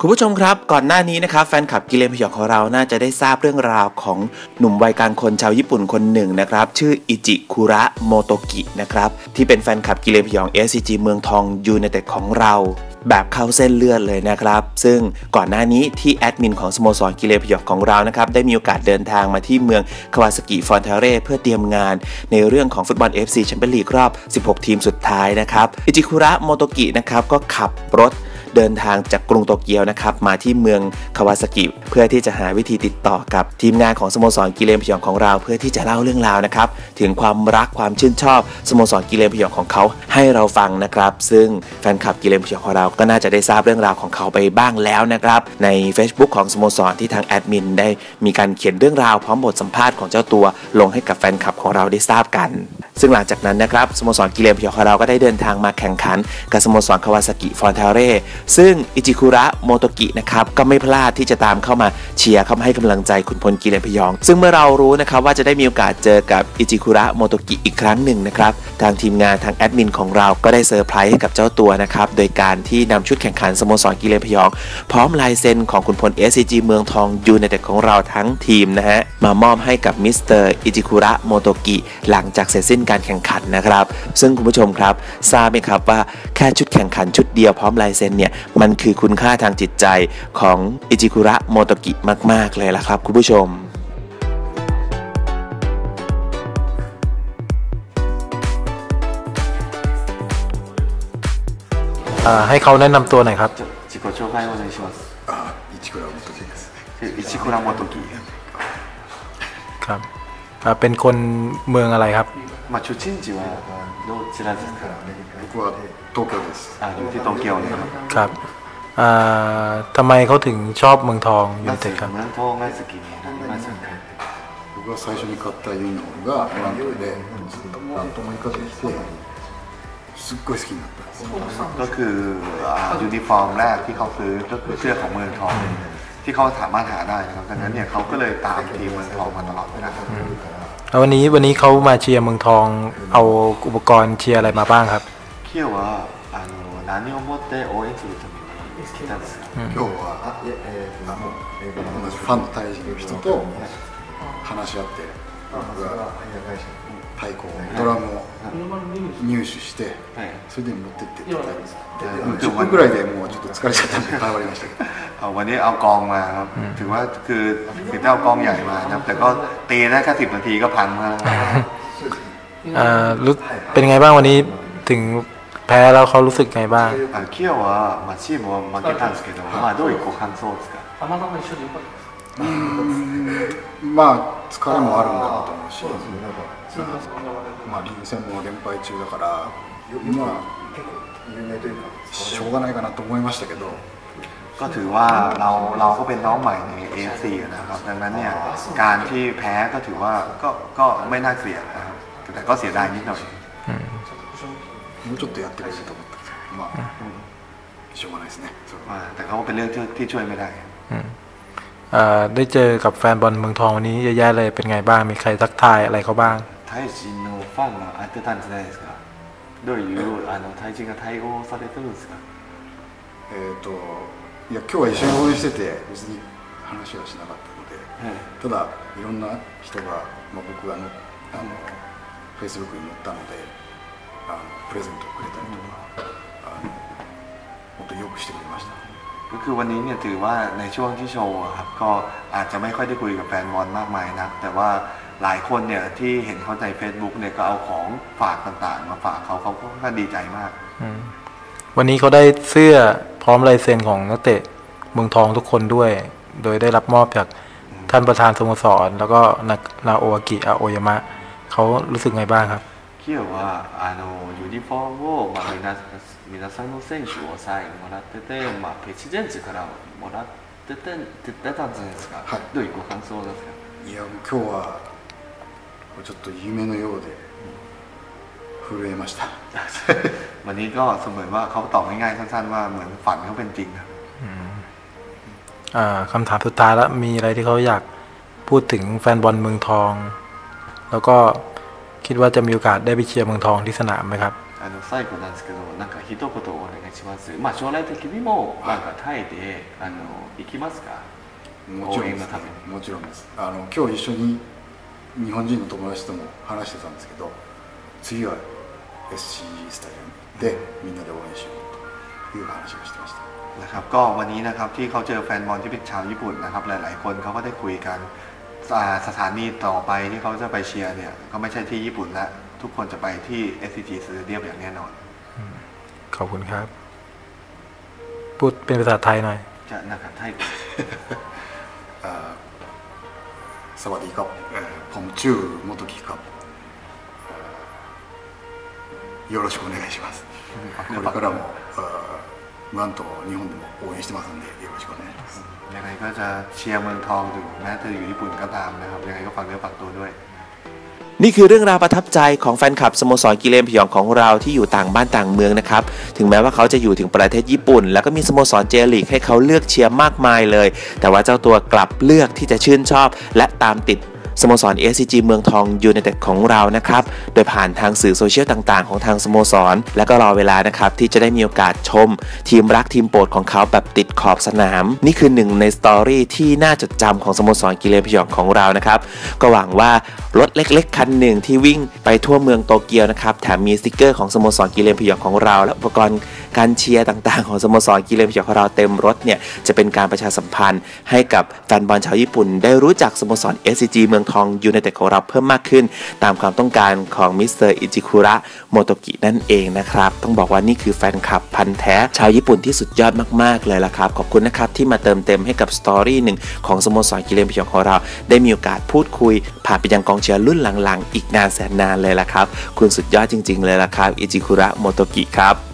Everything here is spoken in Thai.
คุณผู้ชมครับก่อนหน้านี้นะครับแฟนคลับกิเลนพยองของเราน่าจะได้ทราบเรื่องราวของหนุ่มวัยกลางคนชาวญี่ปุ่นคนหนึ่งนะครับชื่ออิจิคุระโมโตกินะครับที่เป็นแฟนคลับกิเลนพยอง SCG เมืองทองยูไนเต็ดของเรา แบบเข้าเส้นเลือดเลยนะครับ ซึ่งก่อนหน้านี้ที่แอดมินของสโมสรกิเลนพยองของเรานะครับได้มีโอกาสเดินทางมาที่เมืองคาวาสกิฟอนเทเร่เพื่อเตรียมงาน ในเรื่องของฟุตบอล FC แชมเปี้ยนลีกรอบ 16 ทีมสุดท้ายนะครับอิจิคุระโมโตกินะครับก็ขับรถ เดินทางจากกรุงโตเกียวนะครับมาที่เมืองคาวาซากิเพื่อที่จะหาวิธีติดต่อกับทีมงานของสโมสรกิเลนพยองของเรา เพื่อที่จะเล่าเรื่องราวนะครับถึงความรักความชื่นชอบสโมสรกิเลนพยองของเขาให้เราฟังนะครับ ซึ่งแฟนคลับกิเลนพยองของเราก็น่าจะได้ทราบเรื่องราวของเขาไปบ้างแล้วนะครับใน Facebook ของสโมสรที่ทางแอดมินได้มีการเขียนเรื่องราวพร้อมบทสัมภาษณ์ของเจ้าตัวลงให้กับแฟนคลับของเราได้ทราบกัน ซึ่งหลังจากนั้นนะครับสโมสรกิเลนพยองของเราก็ได้เดินทางมาแข่งขันกับสโมสรคาวาซากิฟอนเทเร่ซึ่งอิจิคุระโมโตกินะครับก็ไม่พลาดที่จะตามเข้ามาเชียร์เข้ามาให้กำลังใจคุณพลกิเลนพยอง ซึ่งเมื่อเรารู้นะครับว่าจะได้มีโอกาสเจอกับอิจิคุระโมโตกิอีกครั้งหนึ่งนะครับทางทีมงานทางแอดมินของเราก็ได้เซอร์ไพรส์ให้กับเจ้าตัวนะครับโดยการที่นำชุดแข่งขันสโมสรกิเลนพยองพร้อมลายเซ็นของคุณพล SCG เมืองทองยูไนเต็ดของเราทั้งทีมนะฮะมามอบให้กับมิสเตอร์อิจิคุระโมโตกิหลังจากเสร็จสิ้นการแข่งขันนะครับ ซึ่งคุณผู้ชมครับทราบไหมครับว่าแค่ชุดแข่งขันชุดเดียวพร้อมลายเซ็นเนี่ยมันคือคุณค่าทางจิตใจของอิจิคุระโมโตกิมาก ๆ เลยล่ะครับคุณผู้ชม อ่าให้เขาแนะนำตัวหน่อยครับ 自己紹介お願いしますあ、市倉元樹です。市倉元樹 ครับอ่า เป็นคนเมืองอะไรครับ まあ出身地はどちらですか僕は東京です。あอยู่ที่โตเกียวนะครับ ครับอ่าทำไมเขาถึงชอบเมืองทองยู な ไนเต็ ぜ ดครับ เมืองทองが好きになりましたか僕が最初に買ったユニフォームがラントで、ラントも一か月来て、すっごい好きになったんです。 ก็คืออ่ายูนิฟอร์มแรกที่เขาซื้อก็คือเสื้อของเมืองทอง ที่เขาสามารถหาได้นะครับดังนั้นเนี่ยเขาก็เลยตามทีมเมืองทองมาตลอดนะครับ แล้ววันนี้วันนี้เขามาเชียร์เมืองทอง เอาอุปกรณ์เชียร์อะไรมาบ้างครับ 今日はあの何を持って応援するために来たんですか今日はあの同じファンの大臣の人と話し合って、僕が太鼓、ドラムを入手して、はいそれで持ってってって言ったんです。10分ぐらいでもうちょっと疲れちゃったんで帰りましたけど。 เอาวันนี้เอากองมาครับถือว่าคือคือได้เอากองใหญ่มานะครับแต่ก็ตีได้แค่สิบนาทีก็พังแล้วนะครับ อ่ารู้เป็นไงบ้างวันนี้ถึงแพ้แล้วเขารู้สึกไงบ้าง あのキヨは、まあ、チームは負けたんですけど、まあ、どういうご感想ですかまあ疲れもあるんだろうと思うし、まあリーグ戦も連敗中だから、まあしょうがないかなと思いましたけど、 ก็ถือว่าเราเราก็เป็นน้องใหม่ใน AFC นะครับดังนั้นเนี่ยการที่แพ้ก็ถือว่าก็ก็ไม่น่าเกลียดนะครับแต่ก็เสียดายนิดหน่อย もうちょっとやってくれると思ったんですけど、まあ、しょうがないですね。それは อ่าแต่เขาก็เป็นเรื่องที่ที่ช่วยไม่ได้ อ่าได้เจอกับแฟนบอลเมืองทองวันนี้เยอะแยะเลยเป็นไงบ้าง มีใครทักทายอะไรเขาบ้าง タイ人のファンが当てたんじゃないですかどういうあのタイ人が対応されてるんですかえっ、と、 いや、今日は一緒に応援してて、別に話はしなかったので、ただ、いろんな人が、まあ、僕がのあのフェイスブックに載ったのであの、プレゼントをくれたりとか、あの本当によくしてくれました。 ก็คือวันนี้เนี่ยถือว่าในช่วงที่โชว์อะครับก็อาจจะไม่ค่อยได้คุยกับแฟนบอลมากมายนัก แต่ว่าหลายคนเนี่ยที่เห็นเขาใน Facebook เนี่ยก็เอาของฝากต่างๆ มาฝากเขาเขาก็ดีใจมาก วันนี้เขาได้เสื้อพ ร้อมลายเซ็นของนักเตะเมืองทองทุกคนด้วย โดยได้รับมอบจากท่านประธานสโมสร แล้วก็นานาโออากิอาโอยามะเขารู้สึกไงบ้างครับ 今日はあのユニフォームを、まあ、皆皆さんの選手をサインもらってて、まあ、プレジデンツからもらってて出てたんじゃないですか、はいどういうご感想ですかいや、もう今日はちょっと夢のようで 震えました。 วันนี้ก็เสมือนว่าเขาตอบง่ายๆสั้นๆว่าเหมือนฝันเขาเป็นจริงครับ อ่าคำถามสุดท้ายแล้วมีอะไรที่เขาอยากพูดถึงแฟนบอลเมืองทอง แล้วก็คิดว่าจะมีโอกาสได้ไปเชียร์เมืองทองที่สนามไหมครับ あの最後なんですけどなんか一言お願いしますまあ将来的にもなんかタイであの行きますかもちろんです、応援のためにもちろんですあの今日一緒に日本人の友達とも話してたんですけど次は SCG スタジアムでみんなで応援しようという話をしてました นะครับก็วันนี้นะครับที่เขาเจอแฟนบอลที่เป็นชาวญี่ปุ่นนะครับ หลาย ๆ คนเขาก็ได้คุยกันอ่าสถานีต่อไปที่เขาจะไปเชียร์เนี่ยก็ไม่ใช่ที่ญี่ปุ่นละทุกคนจะไปที่ SCG Stadium อย่างแน่นอน ขอบคุณครับ พูดเป็นภาษาไทยหน่อย จะนะครับไทย เอ่อสวัสดีครับเอ่อผมชื่อ元木ครับเอ่อ よろしくお願いしますこれからもเอ่อムアンと日本でも応援してますんでよろしくお願いします ยังไงก็จะเชียร์เมืองทองอยู่แม้จะอยู่ญี่ปุ่นก็ตามนะครับยังไงก็ฝากเนื้อฝากตัวด้วย นี่คือเรื่องราวประทับใจของแฟนคลับสโมสรกิเลนพยองของเราที่อยู่ต่างบ้านต่างเมืองนะครับ ถึงแม้ว่าเขาจะอยู่ถึงประเทศญี่ปุ่น แล้วก็มีสโมสรเจลีกให้เขาเลือกเชียร์มากมายเลย แต่ว่าเจ้าตัวกลับเลือกที่จะชื่นชอบ และตามติด สโมสร SCG เมืองทองยูไนเต็ดของเรานะครับ โดยผ่านทางสื่อโซเชียลต่างๆ ของทางสโมสร และก็รอเวลานะครับที่จะได้มีโอกาสชม ทีมรักทีมโปรดของเขาแบบติดขอบสนาม นี่คือหนึ่งในสตอรี่ที่น่าจดจำของสโมสรกิเลนพยองของเรานะครับก็หวังว่ารถเล็กๆ คันหนึ่งที่วิ่งไปทั่วเมืองโตเกียวนะครับแถมมีสติกเกอร์ของสโมสรกิเลนพยองของเรา และอุปกรณ์การเชียร์ต่างๆ ของสโมสรกิเลนพยองของเราเต็มรถเนี่ยจะเป็นการประชาสัมพันธ์ให้กับแฟนบอลชาวญี่ปุ่น ได้รู้จักสโมสร SCG เมืองทองยูไนเต็ดของเราเพิ่มมากขึ้น ตามความต้องการของมิสเตอร์อิจิคุระโมโตกินั่นเองนะครับต้องบอกว่านี่คือแฟนคลับพันธ์แท้ชาวญี่ปุ่นที่สุดยอดมากๆเลยละครับขอบคุณนะครับที่มาเติมเต็มให้กับสตอรี่หนึ่งของสโมสรกิเลนพยองของเรา ได้มีโอกาสพูดคุย ผ่านไปยังกองเชียร์รุ่นหลังๆ อีกนานแสนนานเลยละครับ คุณสุดยอดจริง ๆ เลยละครับอิจิคุระโมโตกิครับ